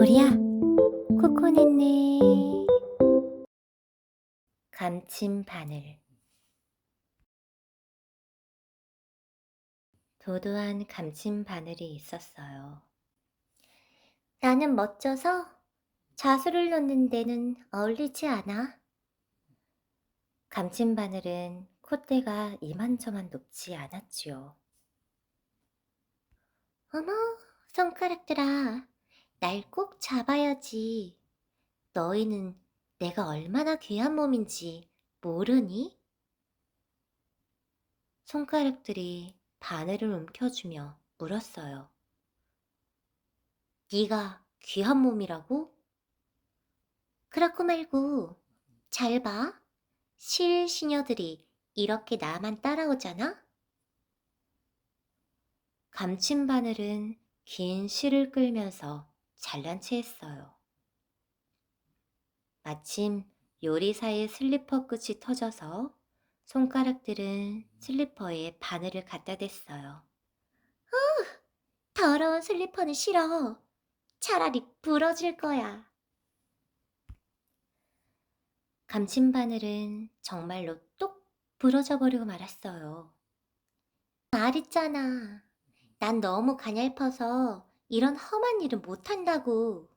보리야, 코코넷네. 감침 바늘. 도도한 감침 바늘이 있었어요. 나는 멋져서 자수를 놓는 데는 어울리지 않아. 감침 바늘은 콧대가 이만저만 높지 않았지요. 어머, 손가락들아, 날 꼭 잡아야지. 너희는 내가 얼마나 귀한 몸인지 모르니? 손가락들이 바늘을 움켜주며 물었어요. 네가 귀한 몸이라고? 그렇고 말고 잘 봐. 실 시녀들이 이렇게 나만 따라오잖아? 감친 바늘은 긴 실을 끌면서 잘난 체 했어요. 마침 요리사의 슬리퍼 끝이 터져서 손가락들은 슬리퍼에 바늘을 갖다 댔어요. 어, 더러운 슬리퍼는 싫어. 차라리 부러질 거야. 감친 바늘은 정말로 똑 부러져 버리고 말았어요. 말했잖아. 난 너무 가냘퍼서 이런 험한 일은 못한다고.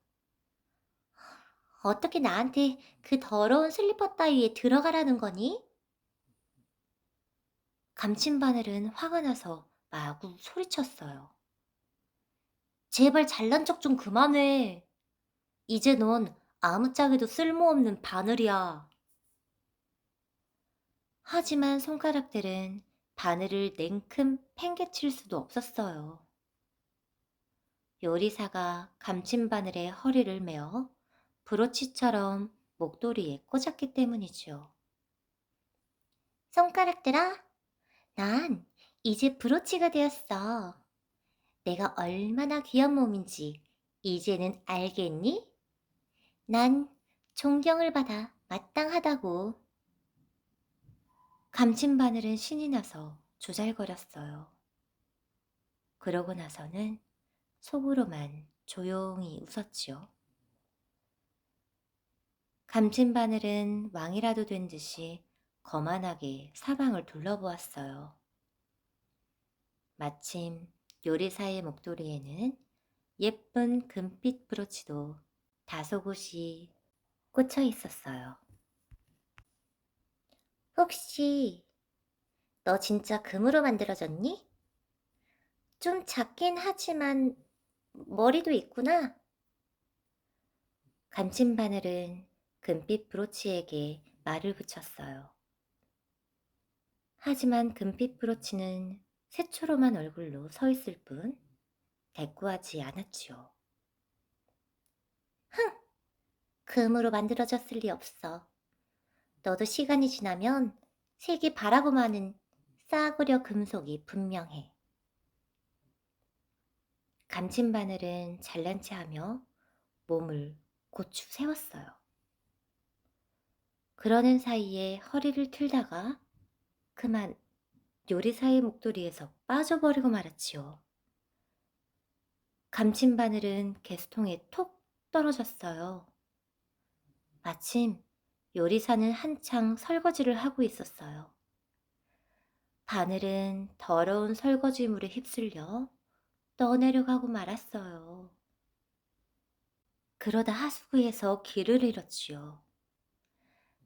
어떻게 나한테 그 더러운 슬리퍼 따위에 들어가라는 거니? 감친 바늘은 화가 나서 마구 소리쳤어요. 제발 잘난 척 좀 그만해. 이제 넌 아무짝에도 쓸모없는 바늘이야. 하지만 손가락들은 바늘을 냉큼 팽개칠 수도 없었어요. 요리사가 감친 바늘에 허리를 메어 브로치처럼 목도리에 꽂았기 때문이지요. 손가락들아, 난 이제 브로치가 되었어. 내가 얼마나 귀한 몸인지 이제는 알겠니? 난 존경을 받아 마땅하다고. 감친 바늘은 신이 나서 조잘거렸어요. 그러고 나서는 속으로만 조용히 웃었지요. 감친 바늘은 왕이라도 된 듯이 거만하게 사방을 둘러보았어요. 마침 요리사의 목도리에는 예쁜 금빛 브로치도 다소곳이 꽂혀 있었어요. 혹시 너 진짜 금으로 만들어졌니? 좀 작긴 하지만 머리도 있구나. 감친 바늘은 금빛 브로치에게 말을 붙였어요. 하지만 금빛 브로치는 새초롬한 얼굴로 서 있을 뿐 대꾸하지 않았지요. 흥! 금으로 만들어졌을 리 없어. 너도 시간이 지나면 색이 바라고 마는 싸구려 금속이 분명해. 감친 바늘은 잘난 체 하며 몸을 고추 세웠어요. 그러는 사이에 허리를 틀다가 그만 요리사의 목도리에서 빠져버리고 말았지요. 감친 바늘은 개수통에 톡 떨어졌어요. 마침 요리사는 한창 설거지를 하고 있었어요. 바늘은 더러운 설거지물에 휩쓸려 떠내려가고 말았어요. 그러다 하수구에서 길을 잃었지요.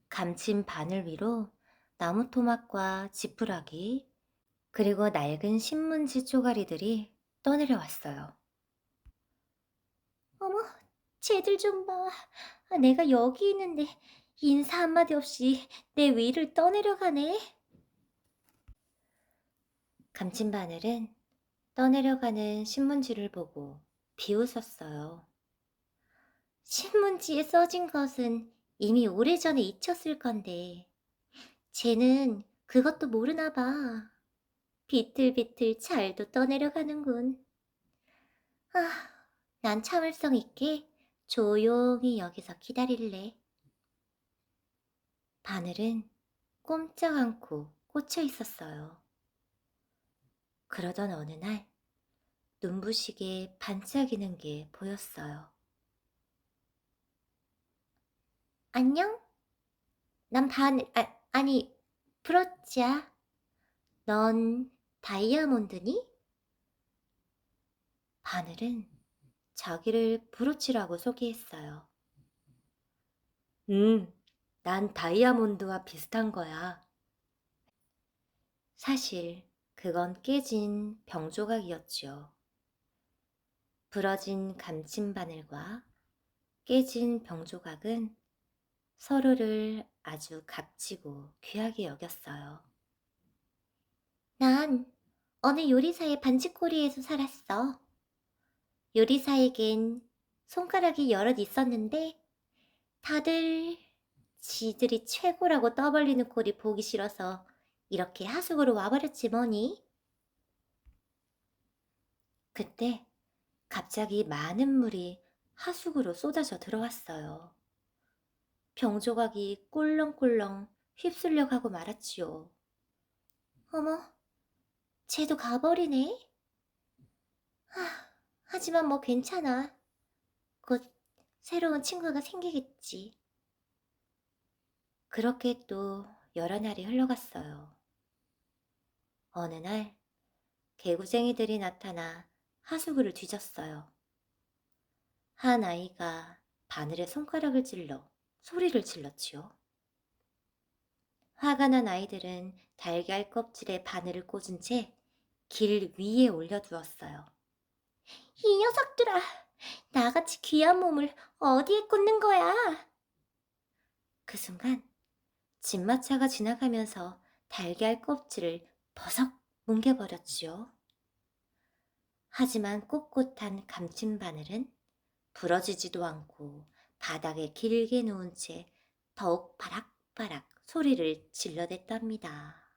감친 바늘 위로 나무 토막과 지푸라기, 그리고 낡은 신문지 쪼가리들이 떠내려왔어요. 어머, 쟤들 좀 봐. 아, 내가 여기 있는데 인사 한마디 없이 내 위를 떠내려가네. 감친 바늘은 떠내려가는 신문지를 보고 비웃었어요. 신문지에 써진 것은 이미 오래전에 잊혔을 건데, 쟤는 그것도 모르나 봐. 비틀비틀 잘도 떠내려가는군. 아, 난 참을성 있게 조용히 여기서 기다릴래. 바늘은 꼼짝 않고 꽂혀 있었어요. 그러던 어느 날 눈부시게 반짝이는 게 보였어요. 안녕? 난 바늘, 아, 아니, 브로치야. 넌 다이아몬드니? 바늘은 자기를 브로치라고 소개했어요. 음, 난 다이아몬드와 비슷한 거야. 사실 그건 깨진 병조각이었지요. 부러진 감침 바늘과 깨진 병조각은 서로를 아주 값지고 귀하게 여겼어요. 난 어느 요리사의 반지꼬리에서 살았어. 요리사에겐 손가락이 여럿 있었는데 다들 지들이 최고라고 떠벌리는 꼴이 보기 싫어서 이렇게 하숙으로 와버렸지 뭐니. 그때 갑자기 많은 물이 하숙으로 쏟아져 들어왔어요. 병조각이 꿀렁꿀렁 휩쓸려 가고 말았지요. 어머, 쟤도 가버리네. 하, 하지만 뭐 괜찮아. 곧 새로운 친구가 생기겠지. 그렇게 또 여러 날이 흘러갔어요. 어느 날 개구쟁이들이 나타나 하수구를 뒤졌어요. 한 아이가 바늘에 손가락을 찔러 소리를 질렀지요. 화가 난 아이들은 달걀 껍질에 바늘을 꽂은 채 길 위에 올려두었어요. 이 녀석들아! 나같이 귀한 몸을 어디에 꽂는 거야? 그 순간 진마차가 지나가면서 달걀 껍질을 버석 뭉개버렸지요. 하지만 꼿꼿한 감친 바늘은 부러지지도 않고 바닥에 길게 놓은 채 더욱 바락바락 소리를 질러댔답니다.